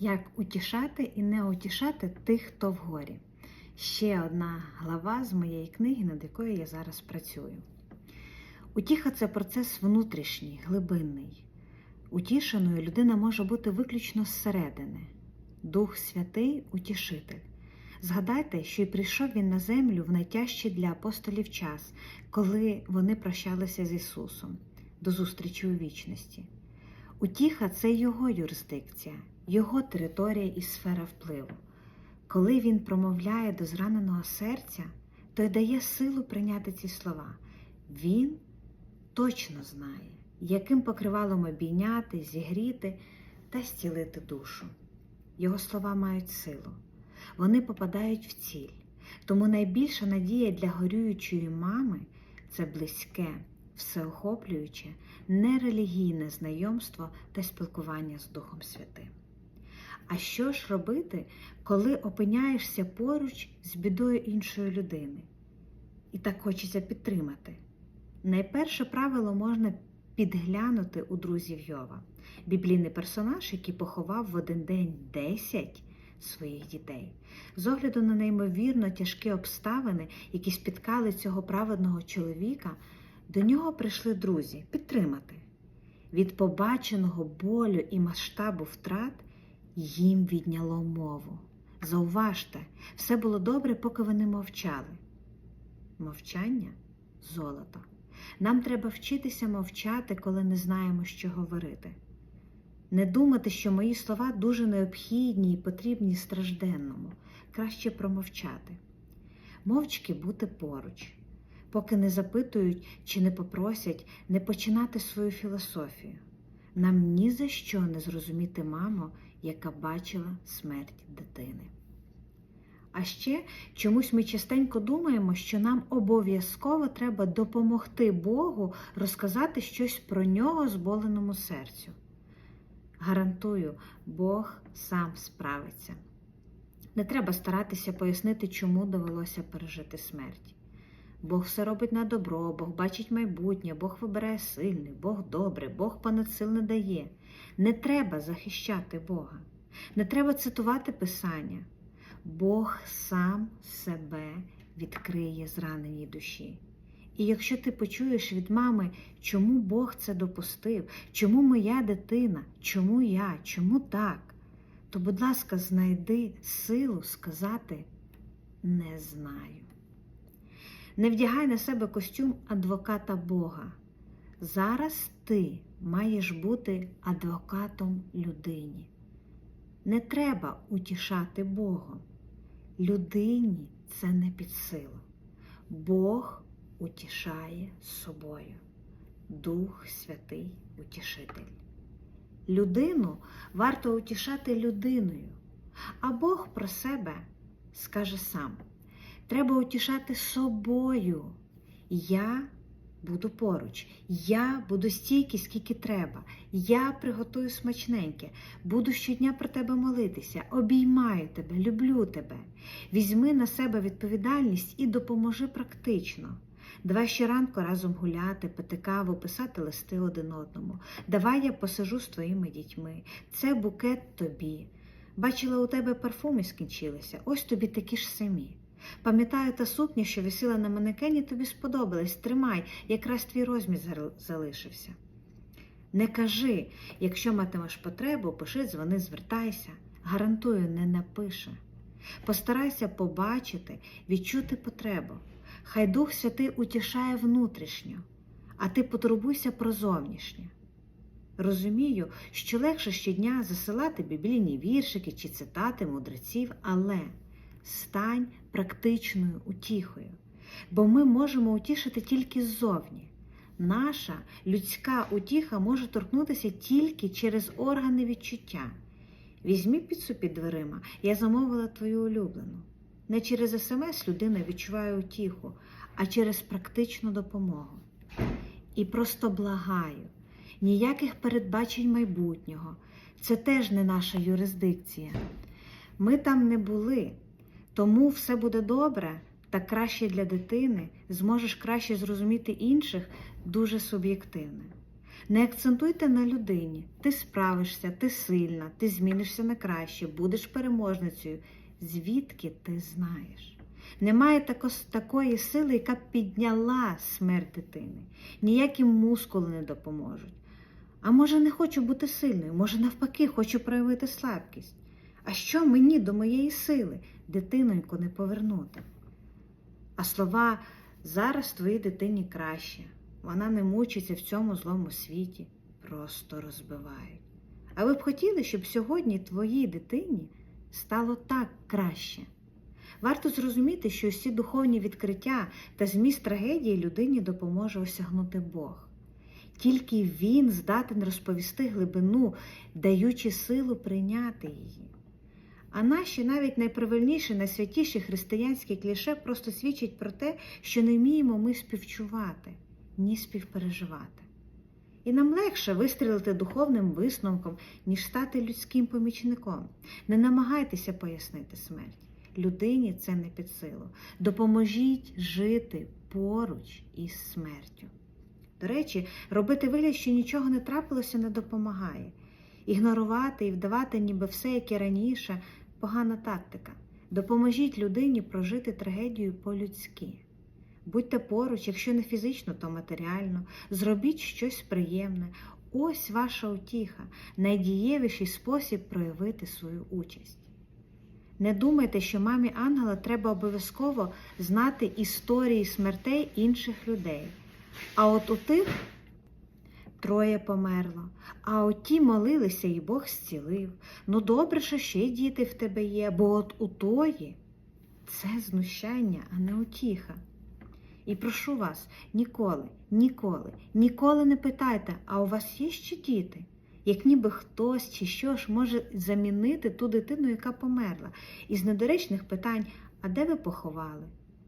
Як утішати і не утішати тих, хто в горі. Ще одна глава з моєї книги, над якою я зараз працюю. Утіха це процес внутрішній, глибинний. Утішеною людина може бути виключно зсередини. Дух Святий утішитель. Згадайте, що й прийшов він на землю в найтяжчий для апостолів час, коли вони прощалися з Ісусом до зустрічі у вічності. Утіха це його юрисдикція, його територія і сфера впливу. Коли він промовляє до зраненого серця, то й дає силу прийняти ці слова. Він точно знає, яким покривалом обійняти, зігріти та зцілити душу. Його слова мають силу, вони попадають в ціль. Тому найбільша надія для горюючої мами це близьке, всеохоплююче, нерелігійне знайомство та спілкування з Духом Святим. А що ж робити, коли опиняєшся поруч з бідою іншої людини? І так хочеться підтримати. Найперше правило можна підглянути у друзів Йова, біблійний персонаж, який поховав в один день 10 своїх дітей. З огляду на неймовірно тяжкі обставини, які спіткали цього праведного чоловіка, до нього прийшли друзі підтримати. Від побаченого болю і масштабу втрат їм відняло мову. Зауважте, все було добре, поки вони мовчали. Мовчання золото. Нам треба вчитися мовчати, коли не знаємо, що говорити. Не думати, що мої слова дуже необхідні і потрібні стражденному, краще промовчати. Мовчки бути поруч, поки не запитують чи не попросять не починати свою філософію. Нам ні за що не зрозуміти маму, яка бачила смерть дитини. А ще чомусь ми частенько думаємо, що нам обов'язково треба допомогти Богу розказати щось про нього зболеному серцю. Гарантую, Бог сам справиться. Не треба старатися пояснити, чому довелося пережити смерть. Бог все робить на добро, Бог бачить майбутнє, Бог вибирає сильний, Бог добрий, Бог понад сил не дає. Не треба захищати Бога, не треба цитувати Писання. Бог сам себе відкриє зраненій душі. І якщо ти почуєш від мами, чому Бог це допустив, чому моя дитина, чому я, чому так, то, будь ласка, знайди силу сказати не знаю. Не вдягай на себе костюм адвоката Бога. Зараз ти маєш бути адвокатом людині. Не треба утішати Богом. Людині це не під силу. Бог утішає собою. Дух Святий Утішитель. Людину варто утішати людиною, а Бог про себе скаже сам. Треба утішати собою. Я буду поруч, я буду стійки, скільки треба. Я приготую смачненьке, буду щодня про тебе молитися, обіймаю тебе, люблю тебе. Візьми на себе відповідальність і допоможи практично. Давай щоранку разом гуляти, пити каву, писати листи один одному. Давай я посажу з твоїми дітьми. Це букет тобі. Бачила, у тебе парфуми скінчилися, ось тобі такі ж самі. Пам'ятаю, та сукня, що висіла на манекені, тобі сподобалась. Тримай, якраз твій розмір залишився. Не кажи, якщо матимеш потребу, пиши, дзвони, звертайся. Гарантую, не напише. Постарайся побачити, відчути потребу. Хай Дух Святий утішає внутрішньо, а ти потурбуйся про зовнішнє. Розумію, що легше щодня засилати біблійні віршики чи цитати мудреців, але стань практичною утіхою, бо ми можемо утішити тільки ззовні. Наша людська утіха може торкнутися тільки через органи відчуття. Візьмі піцу під дверима, я замовила твою улюблену. Не через смс людина відчуває утіху, а через практичну допомогу. І просто благаю, ніяких передбачень майбутнього. Це теж не наша юрисдикція. Ми там не були, тому все буде добре та краще для дитини, зможеш краще зрозуміти інших дуже суб'єктивне. Не акцентуйте на людині. Ти справишся, ти сильна, ти змінишся на краще, будеш переможницею. Звідки ти знаєш? Немає тако- такої сили, яка підняла смерть дитини. Ніякі мускули не допоможуть. А може, не хочу бути сильною, може, навпаки, хочу проявити слабкість. А що мені до моєї сили дитиноньку не повернути? А слова зараз твоїй дитині краще, вона не мучиться в цьому злому світі, просто розбивають. А ви б хотіли, щоб сьогодні твоїй дитині стало так краще? Варто зрозуміти, що усі духовні відкриття та зміст трагедії людині допоможе осягнути Бог. Тільки Він здатен розповісти глибину, даючи силу прийняти її. А наші навіть найправильніші, найсвятіші християнські кліше просто свідчать про те, що не вміємо ми співчувати, ні співпереживати. І нам легше вистрілити духовним висновком, ніж стати людським помічником. Не намагайтеся пояснити смерть. Людині це не під силу. Допоможіть жити поруч із смертю. До речі, робити вигляд, що нічого не трапилося, не допомагає. Ігнорувати і вдавати, ніби все, як і раніше, погана тактика. Допоможіть людині прожити трагедію по-людськи. Будьте поруч, якщо не фізично, то матеріально. Зробіть щось приємне. Ось ваша утіха, найдієвіший спосіб проявити свою участь. Не думайте, що мамі ангела треба обов'язково знати історії смертей інших людей. А от у тих троє померло, а от ті молилися, і Бог зцілив. Ну добре, що ще діти в тебе є, бо от у тої це знущання, а не утіха. І прошу вас, ніколи, ніколи, ніколи не питайте, а у вас є ще діти? Як ніби хтось чи що ж може замінити ту дитину, яка померла, із недоречних питань, а де ви поховали?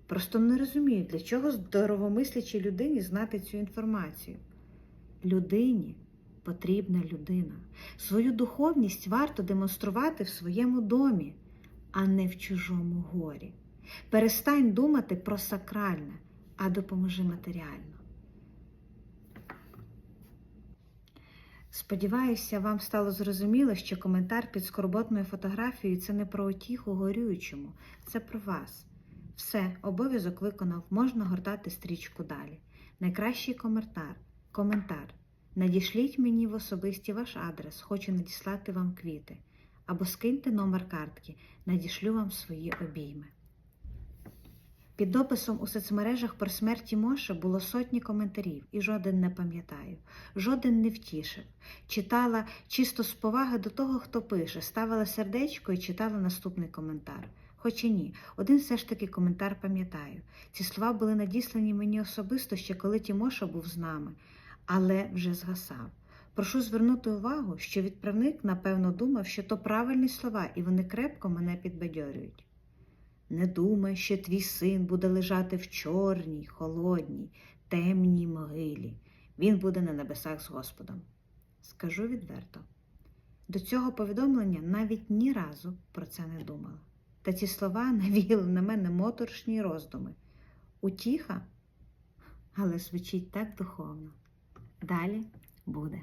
Просто не розумію, для чого здоровомислячій людині знати цю інформацію. Людині потрібна людина. Свою духовність варто демонструвати в своєму домі, а не в чужому горі. Перестань думати про сакральне, а допоможи матеріально. Сподіваюся, вам стало зрозуміло, що коментар під скорботною фотографією це не про утіху горюючому, це про вас. Все, обов'язок виконав, можна гортати стрічку далі. Найкращий коментар. Коментар. Надішліть мені в особисті ваш адрес, хочу надіслати вам квіти. Або скиньте номер картки, надішлю вам свої обійми. Під дописом у соцмережах про смерть Тімоша було сотні коментарів, і жоден не пам'ятаю, жоден не втішив. Читала чисто з поваги до того, хто пише, ставила сердечко і читала наступний коментар. Хоча ні, один все ж таки коментар пам'ятаю. Ці слова були надіслані мені особисто ще коли Тімоша був з нами, але вже згасав. Прошу звернути увагу, що відправник, напевно, думав, що то правильні слова, і вони крепко мене підбадьорюють. Не думай, що твій син буде лежати в чорній, холодній, темній могилі. Він буде на небесах з Господом. Скажу відверто. До цього повідомлення навіть ні разу про це не думала. Та ці слова навіяли на мене моторшні роздуми. Утіха, але звучить так духовно. Далі буде.